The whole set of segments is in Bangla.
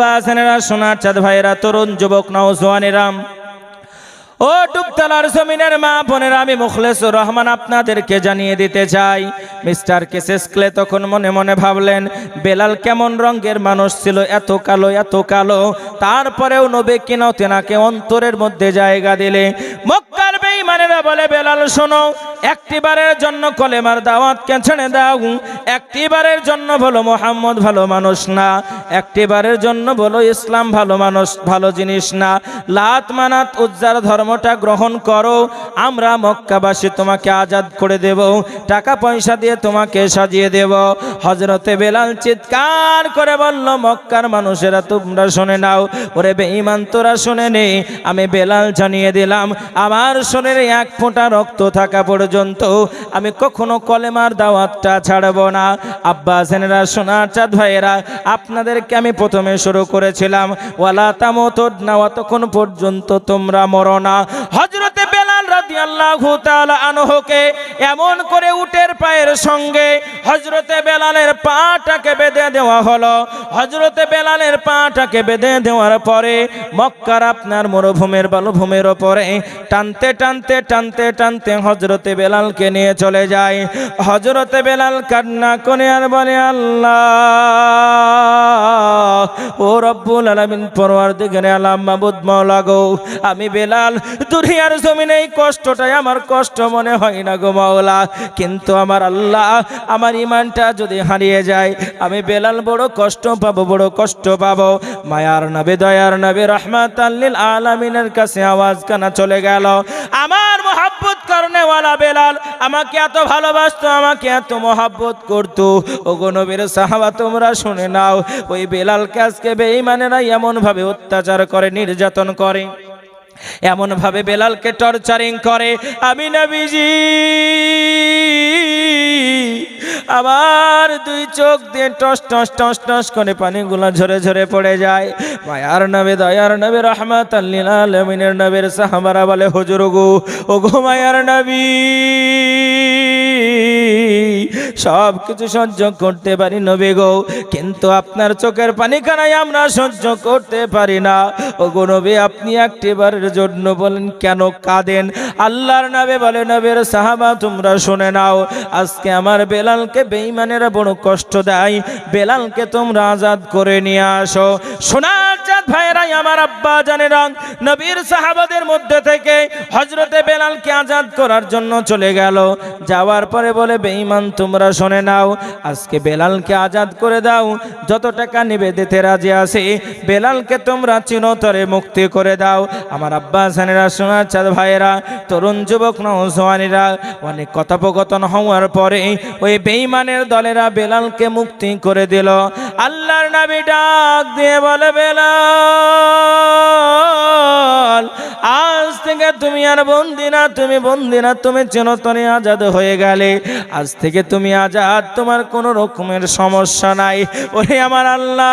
আব্বা হাসানেরা সোনার চাঁদ ভাইয়েরা, তরুণ যুবক নাও নওজোয়ানেরাম। ও ডুবতলার জমিনের মা বোনেরা, আমি মুখলেসুর রহমান আপনাদেরকে জানিয়ে দিতে চাই। মিস্টার কেসেস ক্লে তখন মনে মনে ভাবলেন, বেলাল কেমন রঙের মানুষ ছিল, এত কালো এত কালো। তারপরেও নবে কিনা তেনাকে অন্তরের মধ্যে জায়গা দিলে, মক্কার বেঈমানেরা বলে বেলাল, শোনো, একটিবারের জন্য কলেমার দাওয়াতকে ছেড়ে দাও। একটিবারের জন্য বলো মোহাম্মদ ভালো মানুষ না, একটিবারের জন্য বলো ইসলাম ভালো মানুষ, ভালো জিনিস না। লাত মানাত উজ্জার ধর্মটা গ্রহণ করো, আমরা মক্কাবাসী তোমাকে আজাদ করে দেব, টাকা পয়সা দিয়ে তোমাকে সাজিয়ে দেব। হজরতে বেলাল চিৎকার করে বলল, মক্কার মানুষেরা তোমরা শুনে নাও, ওরে বেঈমান তোরা শুনে নে, আমি বেলাল জানিয়ে দিলাম, আমার শরীরে এক ফোঁটা রক্ত থাকা পর্যন্ত আমি কখনো কলেমার দাওয়াতটা ছাড়ব না। আব্বা সেনেরা সোনার চাঁদ ভাইয়েরা, আপনাদেরকে আমি প্রথমে শুরু করেছিলাম, ওয়ালা তামতদ, না, অতক্ষণ পর্যন্ত তোমরা মরো না। বেলাল আনহুকে এমন করে উটের পায়ের সঙ্গে হজরতে বেলালের পাটাকে বেঁধে দেওয়া হলো। হজরতে বেলালের পাটাকে বেঁধে দেওয়ার পরে মক্কার আপনার মরুভূমির বালুভূমির ওপরে টানতে টানতে টানতে টানতে হজরতে বেলালকে নিয়ে চলে যায়। হজরতে বেলাল কান্না করে আর বলে, আল্লাহ! ও রব্বুল আলামিন পরওয়ার দিকে আলাম মাবুদ মাওলা গো, আমি বেলাল, দুনিয়ার জমিনে এই কষ্টটাই আমার কষ্ট মনে হয় না গো মাওলা, কিন্তু আমার আল্লাহ আমার ইমানটা যদি হারিয়ে যায়, আমি বেলাল বড় কষ্ট পাবো, বড় কষ্ট পাবো। মায়ার নবী, দয়ার নবী রহমাত আল্লিল আলামিনের কাছে আওয়াজ কানা চলে গেল। আমার মোহাব্বত করনেওয়ালা বেলাল, আমাকে এত ভালোবাসতো, আমাকে এত মহাব্বত করতো। ওগো নবীর সাহাবা, তোমরা শুনে নাও, ওই বেলালকে আজকে বেঈমানেরা এমন ভাবে অত্যাচার করে, নির্যাতন করে এমন ভাবে বেলালকে টর্চারিং করে, আমি নবীজি, আমার দুই চোখ দিয়ে টস টস টস টস করে পানিগুলো ঝরে ঝরে পড়ে যায়। মায়ার নবে, দয়ার নবে রহমত আল্লিনের নবীর সাহাবারা বলে, হুজুর গো ও গো মায়ার নবী। সব কিছু সহ্য করতে পারি নবী গো, কিন্তু আপনার চোখের পানি কানাই আমরা সহ্য করতে পারি না। ও গো নবী, আপনি একটিবারের জন্য বলেন, কেন কাঁদেন? আল্লাহর নামে বলে, নবীর সাহাবা, তোমরা শুনে নাও, আজকে আমার বেলালকে বেঈমানেরা বড় কষ্ট দেয়। বেলালকে তোমরা আজাদ করে নিয়ে আসো। সোনার ভাইরাই আমার আব্বা জানে জানেরা, নবীর সাহাবাদের মধ্যে থেকে হজরতে বেলালকে আজাদ করার জন্য চলে গেল। যাওয়ার পরে বলে, বেঈমান, তোমরা শুনে নাও, আজকে বেলালকে আজাদ করে দাও, যত টাকা নিবে দিতে রাজি আছে, বেলালকে তোমরা চিরতরে মুক্তি করে দাও। আমার আব্বা হাসানেরা সোনার চাঁদ ভাইয়েরা, তরুণ যুবক নৌজওয়ানিরা অনেক কথোপকথন হওয়ার পরে ওই বেঈমানের দলেরা বেলালকে মুক্তি করে দিল। আল্লাহর নবী ডাক দিয়ে বলে, বেলাল আজ থেকে তুমি আর বন্দি না, তুমি বন্দি না, তুমি চিরতরে আজাদ হয়ে গেলে। আজ থেকে তুমি আজাদ, তোমার কোনো রকমের সমস্যা নাই। ওরে আমার আল্লাহ,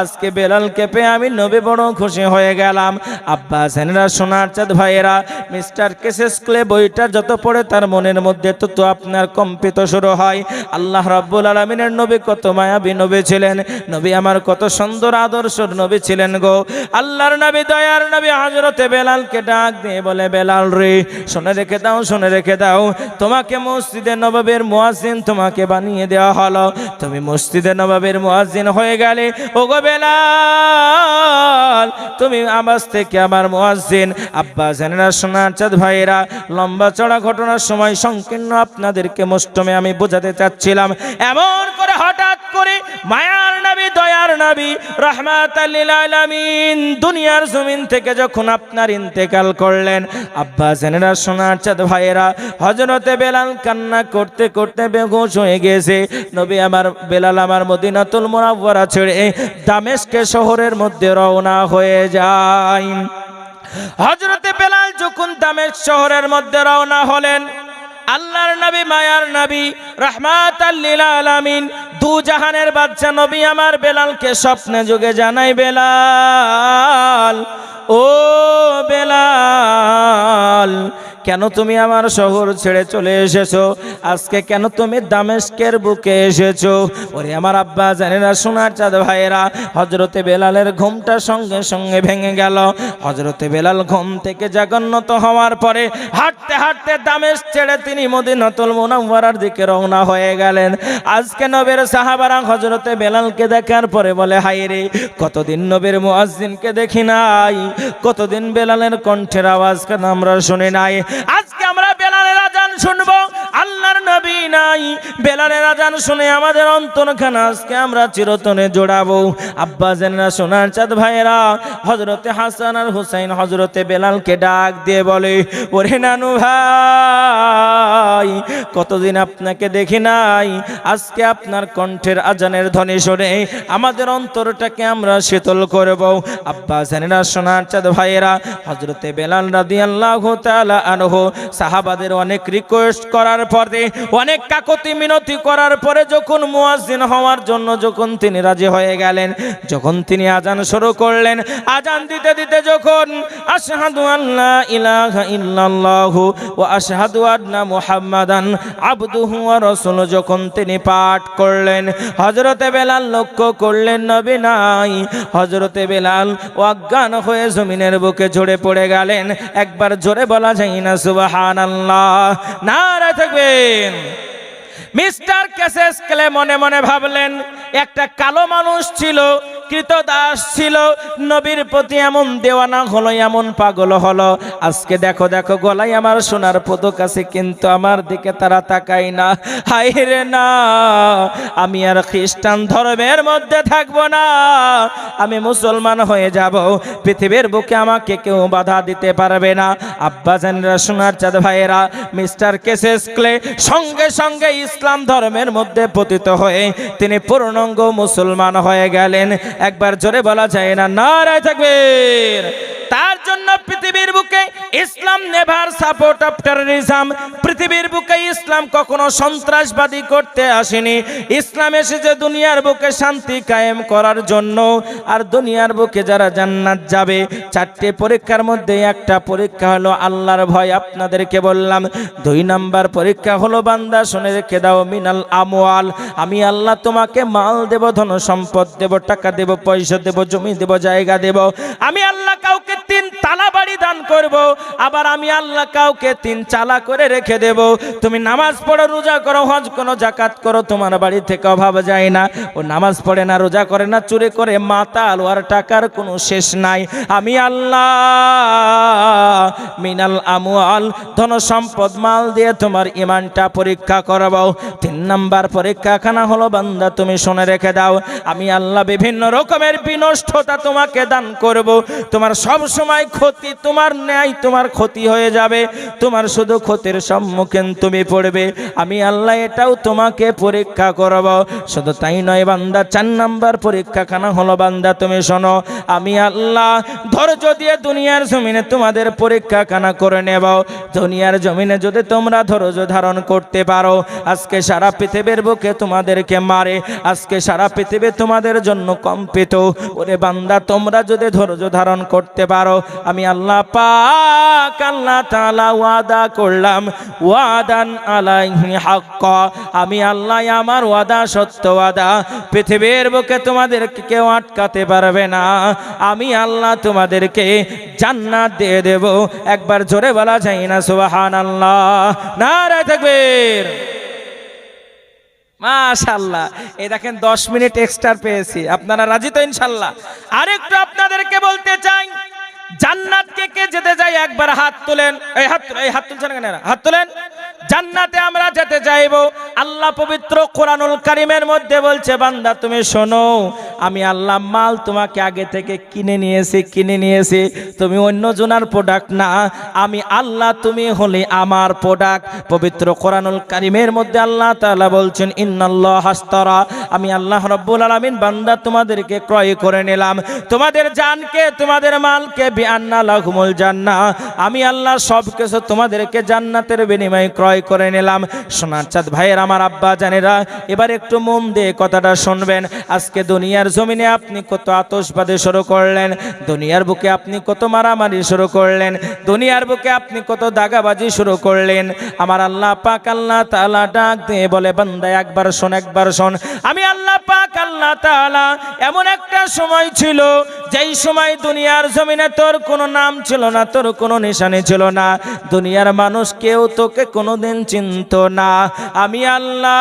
আজকে বেলালকে পেয়ে আমি নবী বড় খুশি হয়ে গেলাম। আব্বা সেনরা সোনার চাঁদ ভাইয়েরা, মিস্টার কেসেস ক্লে বইটা যত পড়ে তার মনের মধ্যে তত আপনার কম্পিত শুরু হয়। আল্লাহ রাব্বুল আলমিনের নবী কত মায়াবী নবী ছিলেন। নবী আমার কত সুন্দর আদর্শর নবী ছিলেন গো। আল্লাহর নবী, দয়ার নবী হজরতে বেলালকে ডাক দিয়ে বলে, বেলাল রে, শুনে রেখে দাও, শুনে রেখে দাও। তোমাকে মসজিদে নবাবের মুয়াজ্জিন তোমাকে বানিয়ে দেওয়া হলো। তুমি মসজিদে নবাবের মুয়াজ্জিন হয়ে গেলে, ওগো বেলাল, তুমি আবাস থেকে আমার মুয়াজ্জিন। আব্বা জানেরা সোনার চাঁদ ভাইয়েরা, লম্বা চড়া ঘটনার সময় সংকীর্ণ আপনাদেরকে মুষ্টমে আমি বোঝাতে চাচ্ছিলাম। এমন করে হঠাৎ করে মায়ার নবী দয়ার নবী রহমাত দুনিয়ার জমিন থেকে যখন আপনার ইন্তেকাল করলেন আব্বা জানেরা সোনার চাঁদ ভাইয়েরা হজরতে বেলাল কান্না করতে করতে বেঘোষ হয়ে গেছে। নবী আমার, বেলাল আমার মদিনাতুল মোনাব্বরা ছেড়ে দামেশকে শহরের মধ্যে রওনা হয়ে যায় হজরতে বেলাল যখন দামেশ শহরের মধ্যে রওনা হলেন আল্লাহর নবী, মায়ার নবী রহমাত আলামিন, দু জাহানের বাচ্চা নবী আমার বেলালকে স্বপ্নে যুগে জানাই, বেলাল, ও বেলাল কেন তুমি আমার শহর ছেড়ে চলে এসেছ? আজকে কেন তুমি দামেস্কের বুকে এসেছ? ওরে আমার আব্বা জানে না, সোনার চাঁদ ভাইয়েরা হজরতে বেলালের ঘুমটা সঙ্গে সঙ্গে ভেঙে গেল। হজরতে বেলাল ঘুম থেকে জাগন্নত হওয়ার পরে হাঁটতে হাঁটতে দামেশ ছেড়ে তিনি মদিনাতুল মুনাওয়ারার দিকে রওনা হয়ে গেলেন। আজকে নবের সাহাবারা হজরতে বেলালকে দেখার পরে বলে হাই রে, কতদিন নবীর মুয়াজ্জিনকে দেখি নাই? কতদিন বেলালের কণ্ঠের আওয়াজ কেন আমরা শুনি নাই? আজকে আমরা বেলালের আজান শুনব। আল্লাহর নবী নাই বেলালের আজান শুনে আমাদের অন্তরখানা আজকে আমরা চিরতনে জোড়াবো। আব্বা জেনরা সোনার চাঁদ ভাইয়েরা হজরতে হাসান আর হুসাইন হজরতে বেলালকে ডাক দিয়ে বলে, ওরে নানু ভাই, কতদিন আপনাকে দেখি নাই? আজকে আপনার কণ্ঠের আজানের ধ্বনি শুনে আমাদের অন্তরটাকে আমরা শীতল করব। আব্বা জানেরা সোনার চাঁদ ভাইয়েরা হজরতে বেলাল রাদি আল্লাহ আনহ, সাহাবাদের অনেক রিকোয়েস্ট করার পরে অনেক কাকতি মিনতি করার পরে যখন মুয়াজ্জিন হওয়ার জন্য যখন তিনি রাজি হয়ে গেলেন, যখন তিনি আজান শুরু করলেন আজান দিতে দিতে যখন আশহাদু আল্লাহ ইলাহা ইল্লাল্লাহু ওয়া আশহাদু আন্না মুহাম্মাদান আবদুহু ওয়া রাসূলু যখন তিনি পাঠ করলেন, হযরতে বেলাল লক্ষ্য করলেন, নবী নাই। হযরতে বেলাল অজ্ঞান হয়ে জমিনের বুকে ঝরে পড়ে গেলেন। একবার জোরে বলা যায় না, সুবহানাল্লাহ। নারা থাকবেন। মিস্টার কেসেস ক্লে মনে মনে ভাবলেন একটা কালো মানুষ ছিল কৃতদাস ছিল, নবীর প্রতি এমন দেওয়ানা হলো, এমন পাগল হলো। আজকে দেখো দেখো, গলায় আমার সোনার পদক আছে, কিন্তু আমার দিকে তারা তাকায় না। হাই রে না, আমি আর খ্রিস্টান ধর্মের মধ্যে থাকব না। আমি মুসলমান হয়ে যাব, পৃথিবীর বুকে আমাকে কেউ বাধা দিতে পারবে না। আব্বা জানরা সোনার চাঁদ ভাইয়েরা, মিস্টার কেসেস ক্লে সঙ্গে সঙ্গে ইসলাম ধর্মের মধ্যে পতিত হয়ে তিনি পূর্ণাঙ্গ মুসলমান হয়ে গেলেন। একবার জোরে বলা যায় না নারায় থাকবেন তার জন্য পৃথিবীর বুকে Islam never support of terrorism পৃথিবীর বুকে ইসলাম কখনো সন্ত্রাসবাদী করতে আসেনি। ইসলাম এসেছে দুনিয়ার বুকে শান্তি কায়েম করার জন্য। আর দুনিয়ার বুকে যারা জান্নাত যাবে, চারটে পরীক্ষার মধ্যে একটা পরীক্ষা হলো আল্লাহর ভয়, আপনাদেরকে বললাম। দুই নাম্বার পরীক্ষা হলো, বান্দা শুনে রেখে দাও, মিনাল আমওয়াল। আমি আল্লাহ তোমাকে মাল দেব, ধন সম্পদ দেব, টাকা দেব, পয়সা দেব, জমি দেব, জায়গা দেব। আমি আল্লাহ কাউকে তিন তালা বাড়ি দান করব, আবার আমি আল্লাহ কাউকে তিন চালা করে রেখে দেব। তুমি নামাজ পড়ো, রোজা করো, হজ করো জাকাত করো, তোমার বাড়ি থেকে অভাব যায় না। ও নামাজ পড়ে না, রোজা করে না, চুরি করে, মাতাল আর টাকার কোনো শেষ নাই। আমি আল্লাহ মিনাল আমুয়াল ধন সম্পদ মাল দিয়ে তোমার ইমানটা পরীক্ষা করব। তিন নাম্বার পরীক্ষাখানা হলো, বান্দা, তুমি শুনে রেখে দাও। আমি আল্লাহ বিভিন্ন রকমের বিনষ্টতা তোমাকে দান করব। তোমার সব সময় ক্ষতি, তোমার ন্যায় তোমার ক্ষতি হয়ে যাবে। তোমার শুধু ক্ষতির সম্মুখীন তুমি পড়বে। আমি আল্লাহ এটাও তোমাকে পরীক্ষা করব। শুধু তাই নয় বান্দা, চার নাম্বার পরীক্ষাখানা হলো, বান্দা, তুমি শোনো, আমি আল্লাহ ধৈর্য দিয়ে দুনিয়ার জমিনে তোমাদের পরীক্ষাখানা করে নেব। দুনিয়ার জমিনে যদি তোমরা ধৈর্য ধারণ করতে পারো, আজকে সারা পৃথিবীর বুকে তোমাদেরকে মারে, আজকে সারা পৃথিবী তোমাদের জন্য কম্পিত। ওরে বান্দা, তোমরা যদি ধৈর্য ধারণ করতে পারো আমি আল্লাহ পাক, আল্লাহ তাআলা ওয়াদা করলাম, ওয়াদান আলাইহি হাক্ক। আমি আল্লাহ আমার ওয়াদা সত্য ওয়াদা, পৃথিবীর বুকে তোমাদেরকে কেউ আটকাতে পারবে না। আমি আল্লাহ তোমাদেরকে জান্নাত দিয়ে দেব। একবার জোরে বলা যায় না, সুবহানাল্লাহ। নারায় থাকবীর মাশাল্লাহ এই দেখেন দশ মিনিট এক্সট্রা পেয়েছি। আপনারা রাজি তো ইনশাল্লাহ আরেকটু আপনাদেরকে বলতে চাই জান্নাত কে কে যেতে যায় একবার হাত তোলেন। এই হাত এই হাত তুলছেন কেন? হাত তুলেন? জান্নাতে আমরা যেতে চাইব। আল্লাহ পবিত্র কোরআনুল কারিমের মধ্যে বলছে, বান্দা, তুমি শোনো, আমি আল্লাহ মাল তোমাকে আগে থেকে কিনে নিয়েছি কিনে নিয়েছি। তুমি অন্য জনার প্রোডাক্ট না, আমি আল্লাহ, তুমি হলে আমার প্রোডাক্ট পবিত্র কোরআনুল কারিমের মধ্যে আল্লাহ তাআলা বলছেন, ইন্নাল্লাহ হাস্তরা। আমি আল্লাহ রব্বুল আলামিন, বান্দা, তোমাদেরকে ক্রয় করে নিলাম। তোমাদের জানকে, তোমাদের মালকে, বিআন্না লাহুমুল জান্নাহ। আমি আল্লাহ সব কিছু তোমাদেরকে জান্নাতের বিনিময়ে ক্রয় ক্রয় করে নিলাম। সোনার চাঁদ ভাইয়ের আমার আব্বা জানেরা, এবার একটু মন দিয়ে কথাটা শুনবেন। আজকে দুনিয়ার জমিনে আপনি কত আতসবাদে শুরু করলেন, দুনিয়ার বুকে আপনি কত মারামারি শুরু করলেন, দুনিয়ার বুকে আপনি কত দাগাবাজি শুরু করলেন। আমার আল্লাহ পাক আল্লাহ তাআলা ডাক দিয়ে বলে, বান্দা, একবার শোন একবার শোন। আমি আল্লাহ পাক আল্লাহ তাআলা এমন একটা সময় ছিল, যেই সময় দুনিয়ার জমিনে তোর কোনো নাম ছিল না, তোর কোনো নিশানি ছিল না। দুনিয়ার মানুষ কেউ তোকে কোনোদিন চিনত না। আমি আল্লাহ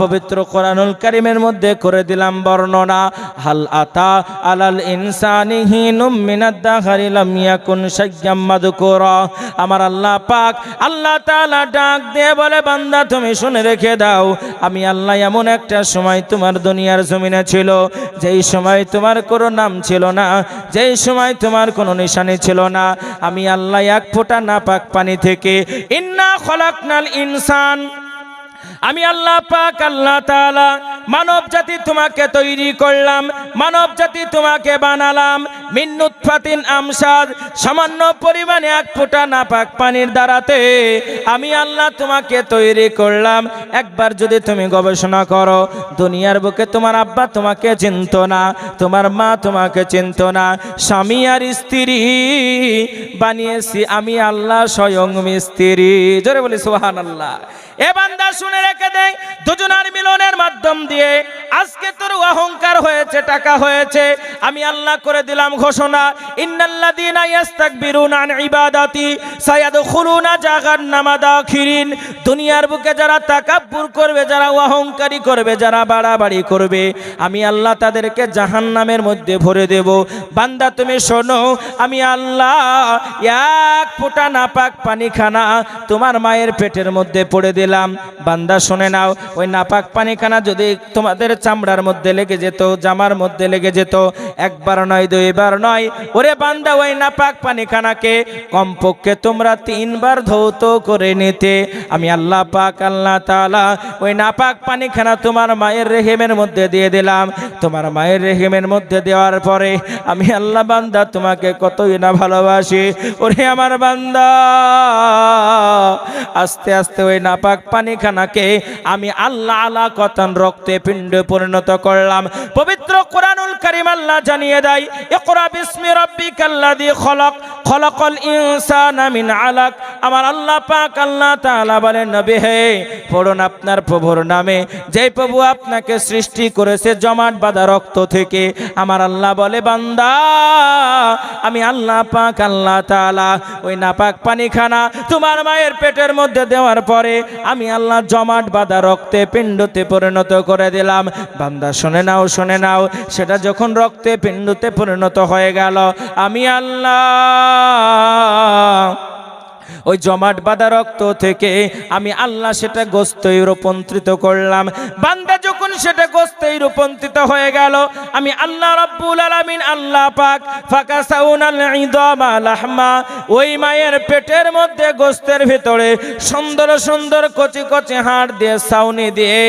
পবিত্র কোরআনুল কারিমের মধ্যে করে দিলাম বর্ণনা। হাল আতা আলাল ইনসানি হিনুম মিনাদ দাহারি লাম ইয়াকুন শাইয়াম মাযকুরা। আমার আল্লাহ পাক আল্লাহ তাআলা ডাক দিয়ে বলে, বান্দা, তুমি শুনে রেখে দাও, আমি আল্লাহ এমন একটা সময় তোমার দুনিয়ার জমিনে ছিল, যেই সময় তোমার কোনো নাম ছিল না, যেই সময় তোমার কোনো নিশানি ছিল না। আমি আল্লাহ এক ফোঁটা নাপাক পানি থেকে ইন্না খলাকনাল ইনসান। আমি আল্লাহ পাক আল্লাহ তাআলা মানব জাতি তোমাকে তৈরি করলাম মানব জাতি তোমাকে বানালাম। মিন্নুত ফাতিন আমসাদ সামান্য পরিমাণে এক ফোঁটা নাপাক পানির দ্বারাতে আমি আল্লাহ তোমাকে তৈরি করলাম। একবার যদি তুমি গবেষণা করো, দুনিয়ার বুকে তোমার আব্বা তোমাকে চিনত না, তোমার মা তোমাকে চিনত না, স্বামী আর স্ত্রী বানিয়েছি আমি আল্লাহ স্বয়ং মিস্ত্রি। জোরে বলি সোহান আল্লাহ এ বান্দা শুনে রেখে দেয় দিয়ে আজকে তোর অহংকার হয়েছে, টাকা হয়েছে, আমি আল্লাহ করে দিলাম ঘোষণা, ইন্নাল্লাযীনা ইস্তাকবিরুনা আন ইবাদাতি, সায়াদখুলুনা জাহান্নামা দাখিরিন। দুনিয়ার বুকে যারা তাকাব্বুর করবে, যারা অহংকারী করবে, যারা বাড়াবাড়ি করবে, আমি আল্লাহ তাদেরকে জাহান্নামের মধ্যে ভরে দেব। বান্দা, তুমি শোনো, আমি আল্লাহ এক ফোঁটা নাপাক পানি খানা তোমার মায়ের পেটের মধ্যে পড়ে দিলাম। বান্দা, শুনে নাও, ওই নাপাক পানিখানা যদি তোমাদের চামড়ার মধ্যে লেগে যেত জামার মধ্যে লেগে যেত। একবার নয়, দুইবার নয়। ওরে বান্দা, ওই নাপাক পানিখানাকে কমপক্ষে তোমরা তিনবার ধৌত করে নিতে। আমি আল্লাহ পাক, আল্লাহ তালা ওই নাপাক পানিখানা তোমার মায়ের রেহেমের মধ্যে দিয়ে দিলাম। তোমার মায়ের রেহেমের মধ্যে দেওয়ার পরে আমি আল্লাহ বান্দা, তোমাকে কতই না ভালোবাসি। ওরে আমার বান্দা, আস্তে আস্তে ওই নাপাক পানিখানাকে আমি আল্লাহ আলা কতন রক্তে পিণ্ডে পরিণত করলাম। পবিত্র কোরআনুল কারিম আল্লাহ জানিয়ে দেয়, ইকরা বিসমি রাব্বিকাল্লাযী খলক, খলকল ইনসানা মিন আলাক। আমার আল্লাহ পাক আল্লাহ তাআলা বলেন, নবী হে, পড়ুন আপনার প্রভুর নামে যে প্রভু আপনাকে সৃষ্টি করেছে জমাট বাঁধা রক্ত থেকে। আমার আল্লাহ বলে, বান্দা, আমি আল্লাহ পাক আল্লাহ তাআলা, ওই নাপাক পানিখানা তোমার মায়ের পেটের মধ্যে দেওয়ার পরে আমি আল্লাহ জমাট বাঁধা রক্তে পিণ্ডতে পরিণত করে দিলাম। বান্দা, শুনে নাও, শুনে নাও, সেটা যখন রক্তে পিণ্ডতে পরিণত হয়ে গেল, আমি আল্লাহ ওই জমাট বাঁধা রক্ত থেকে আমি আল্লাহ সেটা গোস্তই রূপান্তরিত করলাম। বান্দা যখন সেটা গোস্তই রূপান্তরিত হয়ে গেল, আমি আল্লাহ রাব্বুল আলামিন, আল্লাহ পাক ফাকা সাউনাল ইদামা লাহমা, ওই মায়ের পেটের মধ্যে গোস্তের ভিতরে সুন্দর সুন্দর কচি কচি হাড় দিয়ে সাউনি দিয়ে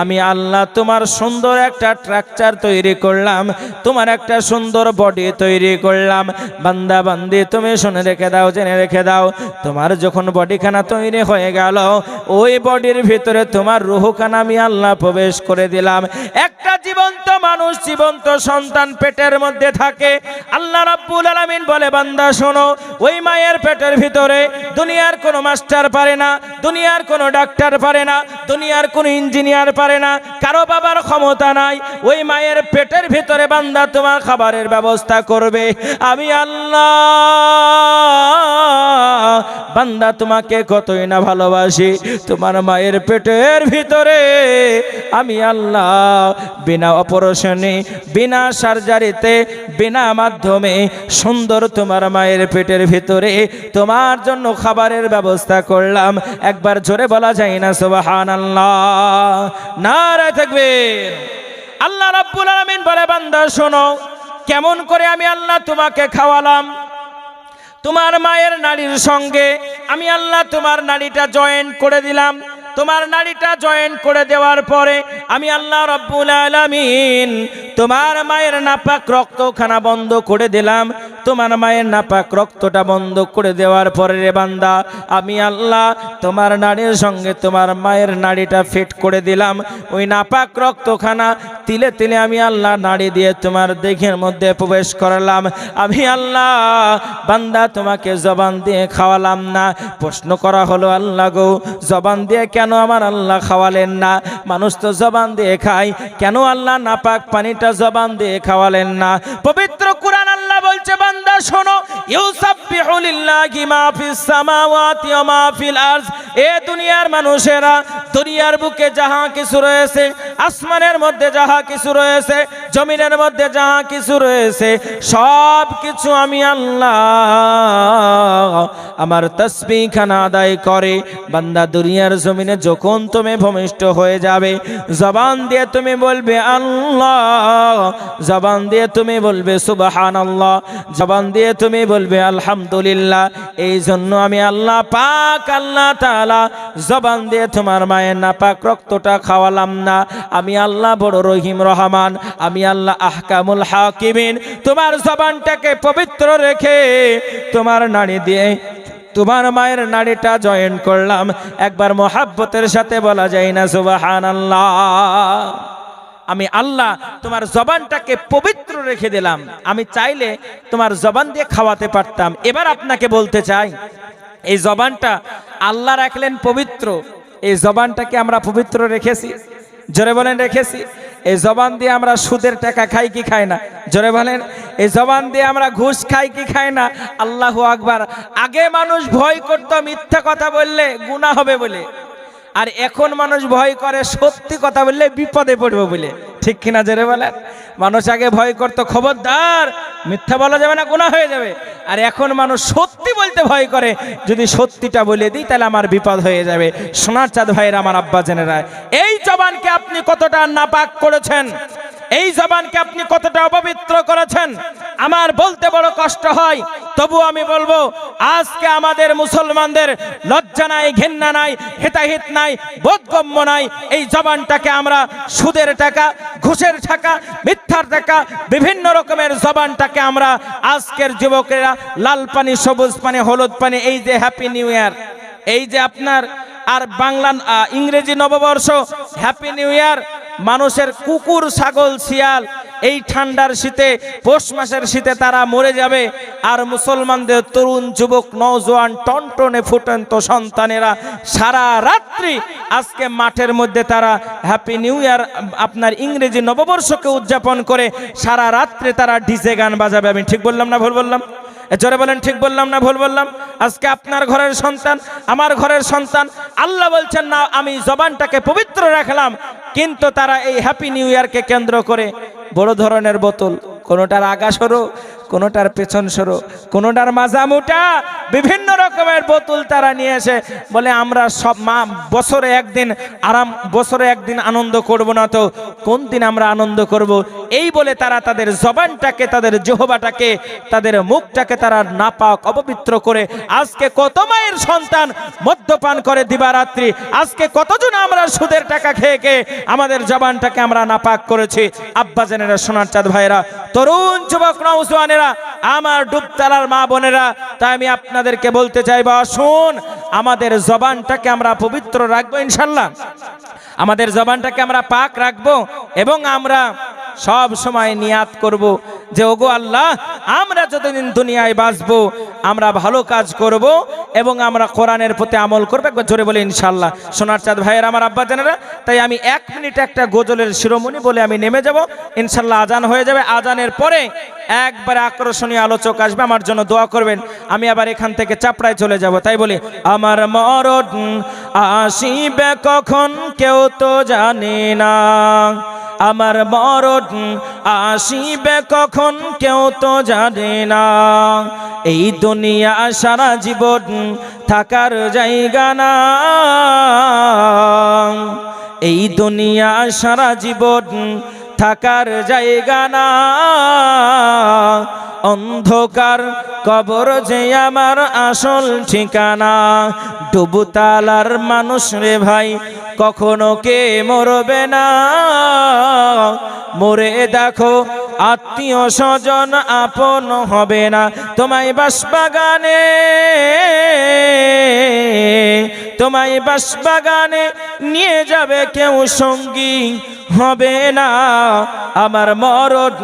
আমি আল্লাহ তোমার সুন্দর একটা স্ট্রাকচার তৈরি করলাম, তোমার একটা সুন্দর বডি তৈরি করলাম। বান্দা বান্দি, তুমি শুনে রেখে দাও, জেনে রেখে দাও, তোমার যখন বডিখানা তৈরি হয়ে গেল, ওই বডির ভিতরে তোমার রুহখানা আমি আল্লাহ প্রবেশ করে দিলাম। একটা জীবন্ত মানুষ, জীবন্ত সন্তান পেটের মধ্যে থাকে। আল্লাহ রাব্বুল আলামিন বলে, বান্দা, শোনো, ওই মায়ের পেটের ভিতরে দুনিয়ার কোনো মাস্টার পারে না, দুনিয়ার কোনো ডাক্তার পারে না, দুনিয়ার কোনো ইঞ্জিনিয়ার পারে না, কারও বাবার ক্ষমতা নাই। ওই মায়ের পেটের ভিতরে বান্দা তোমার খাবারের ব্যবস্থা করবে। আমি আল্লাহ, বান্দা তোমাকে কতই না ভালোবাসি। তোমার মায়ের পেটের ভিতরে আমি আল্লাহ বিনা অপারেশনে, বিনা সার্জারিতে, বিনা মাধ্যমে সুন্দর তোমার মায়ের পেটের ভিতরে তোমার জন্য খাবারের ব্যবস্থা করলাম। একবার জোরে বলা যায় না সুবাহান আল্লাহ নারায় থাকবে আল্লাহ রাব্বুল আলামিন বলে, বান্দা, শোনো, কেমন করে আমি আল্লাহ তোমাকে খাওয়ালাম? তোমার মায়ের নারীর সঙ্গে আমি আল্লাহ তোমার নারীটা জয়েন করে দিলাম। তোমার নারীটা জয়েন করে দেওয়ার পরে আমি আল্লাহ রব্বুল আলামিন তোমার মায়ের নাপাক রক্তখানা বন্ধ করে দিলাম। তোমার মায়ের নাপাক রক্তটা বন্ধ করে দেওয়ার পরে রে বান্দা, আমি আল্লাহ তোমার নারীর সঙ্গে তোমার মায়ের নাড়িটা ফিট করে দিলাম। ওই নাপাক রক্তখানা তিলে তিলে আমি আল্লাহ নাড়ি দিয়ে তোমার দেহের মধ্যে প্রবেশ করালাম। আমি আল্লাহ বান্দা তোমাকে জবান দিয়ে খাওয়ালাম না। প্রশ্ন করা হলো, আল্লাহ গো, জবান দিয়ে কেন আমার আল্লাহ খাওয়ালেন না? মানুষ তো জবান দিয়ে খায়। কেন আল্লাহ নাপাক পানিটা জবান দিয়ে খাওয়ালেন না। পবিত্র শোনো, ইউসাব্বিহু লিল্লাহি মা ফিস সামাওয়াতি ওয়া এ দুনিয়ার মানুষেরা, দুনিয়ার বুকে যাহা কিছু রয়েছে, আসমানের মধ্যে যাহা কিছু রয়েছে, জমিনের মধ্যে যাহা কিছু রয়েছে সব কিছু আমি আল্লাহ আমার তসবিহ খানা আদায় করে। বান্দা দুনিয়ার জমিনে যখন তুমি ভূমিষ্ঠ হয়ে যাবে, জবান দিয়ে তুমি বলবে, আল্লাহ। জবান দিয়ে তুমি বলবে সুবাহান আল্লাহ জবান দিয়ে তুমি বলবে, আলহামদুলিল্লাহ এই জন্য আমি আল্লাহ পাক, আল্লাহ তাআলা জবান দিয়ে তোমার মায়ের নাপাক রক্তটা খাওয়ালাম না। আমি আল্লাহ বড় রহিম, রহমান, আমি আল্লাহ আহকামুল হাকিমিন। তোমার জবানটাকে পবিত্র রেখে তোমার নাড়ি দিয়ে তোমার মায়ের নাড়িটা জয়েন করলাম। একবার মোহাব্বতের সাথে বলা যায় না সুবাহান আমি আল্লাহ তোমার জবানটাকে পবিত্র রেখে দিলাম। আমি চাইলে তোমার জবান দিয়ে খাওয়াতে পারতাম। এবার আপনাকে বলতে চাই, এই জবানটা আল্লাহ রাখলেন পবিত্র। এই জবানটাকে আমরা পবিত্র রেখেছি। জোরে বলেন, রেখেছি। এই জবান দিয়ে আমরা সুদের টাকা খাই কি খাই না? জোরে বলেন, এই জবান দিয়ে আমরা ঘুষ খাই কি খাই না? আল্লাহ আকবার। আগে মানুষ ভয় করতো মিথ্যা কথা বললে গুণা হবে বলে। আর এখন মানুষ ভয় করে, সত্যি কথা বললে বিপদে পড়বে বলে। ঠিক কিনা জেরে বলেন? মানুষ আগে ভয় করতো, খবরদার, মিথ্যা বলা যাবে না গুণা হয়ে যাবে। আর এখন মানুষ সত্যি বলতে ভয় করে, যদি সত্যিটা বলে দিই, তাহলে আমার বিপদ হয়ে যাবে। সোনার চাঁদ ভাইয়ের আমার আব্বা জেনেরা এই জবানকে আপনি কতটা নাপাক করেছেন? এই জবানকে আপনি কতটা অপবিত্র করেছেন? আমার বলতে বড় কষ্ট হয়। তবু আমি বলব, আজকে আমাদের মুসলমানদের লজ্জা নাই ঘেন্না নাই, হেতাহিত নাই, বোধগম্য নাই, এই জবানটাকে আমরা সুদের টাকা, ঘুষের টাকা, মিথ্যার টাকা, বিভিন্ন রকমের জবানটাকে আমরা আজকের যুবকেরা লাল পানি, সবুজ পানি, হলুদ পানি, এই যে হ্যাপি নিউ ইয়ার এই যে আপনার আর বাংলা ইংরেজি নববর্ষ হ্যাপি নিউ ইয়ার মানুষের কুকুর, ছাগল, শিয়াল, এই ঠান্ডার শীতে, পৌষ মাসের শীতে তারা মরে যাবে। আর মুসলমানদের তরুণ যুবক, নওজোয়ান, টনটনে ফুটন্ত সন্তানেরা সারা রাত্রি আজকে মাঠের মধ্যে তারা হ্যাপি নিউ ইয়ার আপনার ইংরেজি নববর্ষকে উদযাপন করে সারা রাত্রে তারা ডিজে গান বাজাবে। আমি ঠিক বললাম না ভুল বললাম? জোরে বলেন, ঠিক বললাম না ভুল বললাম? আজকে আপনার ঘরের সন্তান, আমার ঘরের সন্তান, আল্লাহ বলছেন, না, আমি জবানটাকে পবিত্র রাখলাম। কিন্তু তারা এই হ্যাপি নিউ ইয়ারকে কেন্দ্র করে বড় ধরনের বোতল, কোনোটার আগা সরো কোনোটার পেছন সরো, কোনোটার মাজামুটা বিভিন্ন রকমের বোতল তারা নিয়ে এসে বলে, আমরা সব মা, বছরে একদিন আরাম, বছরে একদিন আনন্দ করব না তো, কোন দিন আমরা আনন্দ করব? এই বলে তারা তাদের জবানটাকে, তাদের জোহবাটাকে, তাদের মুখটাকে তারা না নাপাক, অপবিত্র করে, আজকে কত মায়ের সন্তান মদ্যপান করে দিবারাত্রি, আজকে কতজন আমরা সুদের টাকা খেয়ে খেয়ে আমাদের জবানটাকে আমরা নাপাক করেছি? আব্বা জেনেরা সোনার চাঁদ ভাইরা তরুণ যুবক নৌজওয়ানেরা আমার ডুবতালার মা বোনেরা, তাই আমি আপনাদেরকে বলতে চাইব শুন আমাদের জবানটাকে আমরা পবিত্র রাখব ইনশাল্লাহ। আমাদের জবানটাকে আমরা পাক রাখব এবং আমরা সব সময় নিয়াত করব যে, ওগো আল্লাহ, আমরা যতদিন দুনিয়ায় বাঁচবো, আমরা ভালো কাজ করব এবং আমরা কোরআনের প্রতি আমল করব। একবার জোরে বলে ইনশাল্লাহ সোনার চাঁদ ভাইয়ের আমার আব্বা জানেরা, তাই আমি এক মিনিট একটা গোজলের শিরোমণি বলে আমি নেমে যাব। ইনশাল্লাহ আজান হয়ে যাবে। আজানের পরে একবারে আকর্ষণীয় আলোচক আসবে, আমার জন্য দোয়া করবেন। আমি আবার এখান থেকে চাপড়ায় চলে যাব। তাই বলি, আমার মরণ আসিবে কখন কেউ তো জানে না। আমার মরণ আসিবে কখন কেউ তো জানে না। এই দুনিয়া সারা জীবন থাকার জায়গা না। এই দুনিয়া সারা জীবন থাকার জায়গা না। অন্ধকার কবর যে আমার আসল ঠিকানা, ডুবুতালার মানুষ রে ভাই, কখনো কে মরবে না? মরে দেখো, আত্মীয় স্বজন আপন হবে না। তোমায় বাসবাগানে তোমায় বাসবাগানে নিয়ে যাবে কেউ সঙ্গী হবে না। আমার মরণ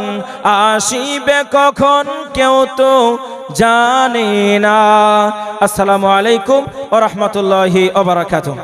আসিবে কখন? কেউ তো জানে না। আসসালামু আলাইকুম ও রহমতুল্লাহি ওবরাকাতুহ